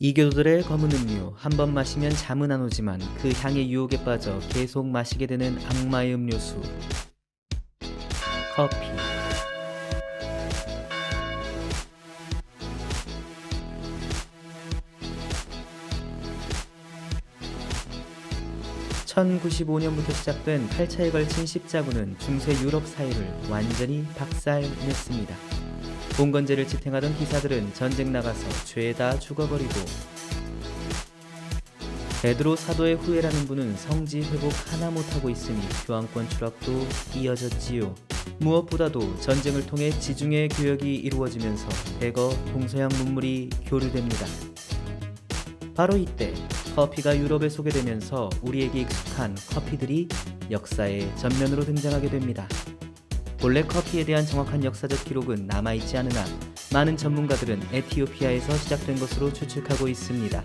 이교도들의 검은 음료 한 번 마시면 잠은 안 오지만 그 향의 유혹에 빠져 계속 마시게 되는 악마의 음료수 커피 (1095년부터) 시작된 8차에 걸친 십자군은 중세 유럽 사회를 완전히 박살냈습니다. 봉건제를 지탱하던 기사들은 전쟁 나가서 죄다 죽어버리고 베드로 사도의 후예라는 분은 성지 회복 하나 못하고 있으니 교황권 추락도 이어졌지요. 무엇보다도 전쟁을 통해 지중해 교역이 이루어지면서 대거 동서양 문물이 교류됩니다. 바로 이때 커피가 유럽에 소개되면서 우리에게 익숙한 커피들이 역사의 전면으로 등장하게 됩니다. 본래 커피에 대한 정확한 역사적 기록은 남아있지 않으나 많은 전문가들은 에티오피아에서 시작된 것으로 추측하고 있습니다.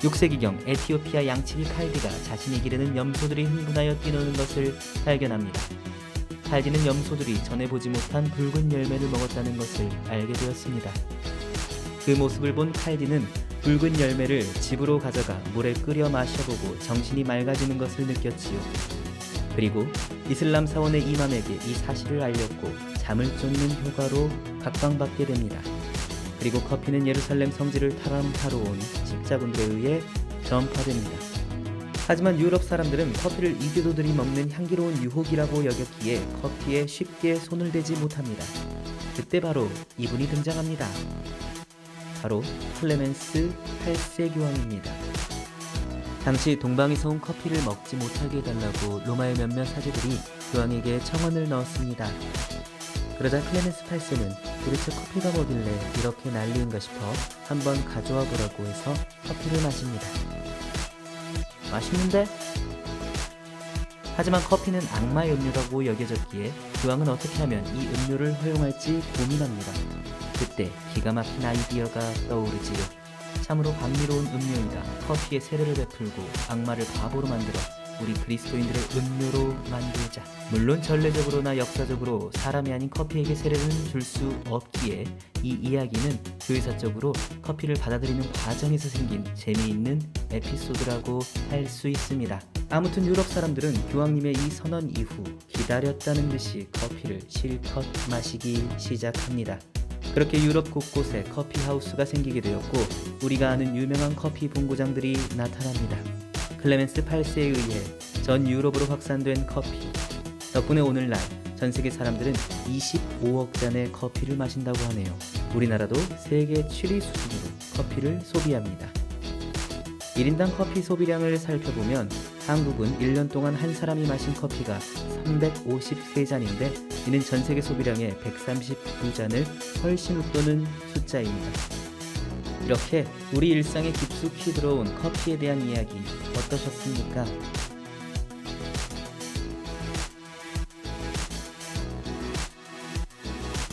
6세기경 에티오피아 양치기 칼디가 자신이 기르는 염소들이 흥분하여 뛰노는 것을 발견합니다. 칼디는 염소들이 전에 보지 못한 붉은 열매를 먹었다는 것을 알게 되었습니다. 그 모습을 본 칼디는 붉은 열매를 집으로 가져가 물에 끓여 마셔보고 정신이 맑아지는 것을 느꼈지요. 그리고 이슬람 사원의 이맘에게 이 사실을 알렸고 잠을 쫓는 효과로 각광받게 됩니다. 그리고 커피는 예루살렘 성지를 타람타로 온 십자군들에 의해 전파됩니다. 하지만 유럽 사람들은 커피를 이교도들이 먹는 향기로운 유혹이라고 여겼기에 커피에 쉽게 손을 대지 못합니다. 그때 바로 이분이 등장합니다. 바로 클레멘스 8세 교황입니다. 당시 동방에서 온 커피를 먹지 못하게 해달라고 로마의 몇몇 사제들이 교황에게 청원을 넣었습니다. 그러자 클레멘스 8세는 도대체 커피가 뭐길래 이렇게 난리인가 싶어 한번 가져와 보라고 해서 커피를 마십니다. 맛있는데? 하지만 커피는 악마의 음료라고 여겨졌기에 교황은 어떻게 하면 이 음료를 허용할지 고민합니다. 그때 기가 막힌 아이디어가 떠오르지요. 참으로 감미로운 음료이다. 커피에 세례를 베풀고 악마를 바보로 만들어 우리 그리스도인들의 음료로 만들자. 물론 전례적으로나 역사적으로 사람이 아닌 커피에게 세례는 줄수 없기에 이 이야기는 교회사적으로 커피를 받아들이는 과정에서 생긴 재미있는 에피소드라고 할 수 있습니다. 아무튼 유럽 사람들은 교황님의 이 선언 이후 기다렸다는 듯이 커피를 실컷 마시기 시작합니다. 그렇게 유럽 곳곳에 커피 하우스가 생기게 되었고 우리가 아는 유명한 커피 본고장들이 나타납니다. 클레멘스 8세에 의해 전 유럽으로 확산된 커피. 덕분에 오늘날 전 세계 사람들은 25억 잔의 커피를 마신다고 하네요. 우리나라도 세계 7위 수준으로 커피를 소비합니다. 1인당 커피 소비량을 살펴보면 한국은 1년 동안 한 사람이 마신 커피가 353잔인데 이는 전 세계 소비량의 139잔을 훨씬 웃도는 숫자입니다. 이렇게 우리 일상에 깊숙이 들어온 커피에 대한 이야기 어떠셨습니까?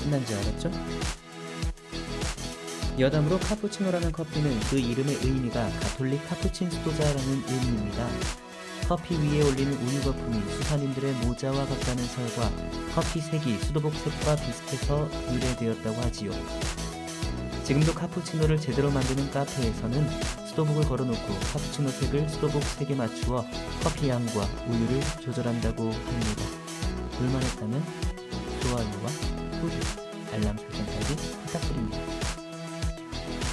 끝난 줄 알았죠? 여담으로 카푸치노라는 커피는 그 이름의 의미가 가톨릭 카푸친 수도자라는 의미입니다. 커피 위에 올리는 우유 거품이 수사님들의 모자와 같다는 설과 커피 색이 수도복 색과 비슷해서 유래되었다고 하지요. 지금도 카푸치노를 제대로 만드는 카페에서는 수도복을 걸어놓고 카푸치노 색을 수도복 색에 맞추어 커피 향과 우유를 조절한다고 합니다. 볼만했다면 좋아요와 구독, 알람 설정까지 부탁드립니다.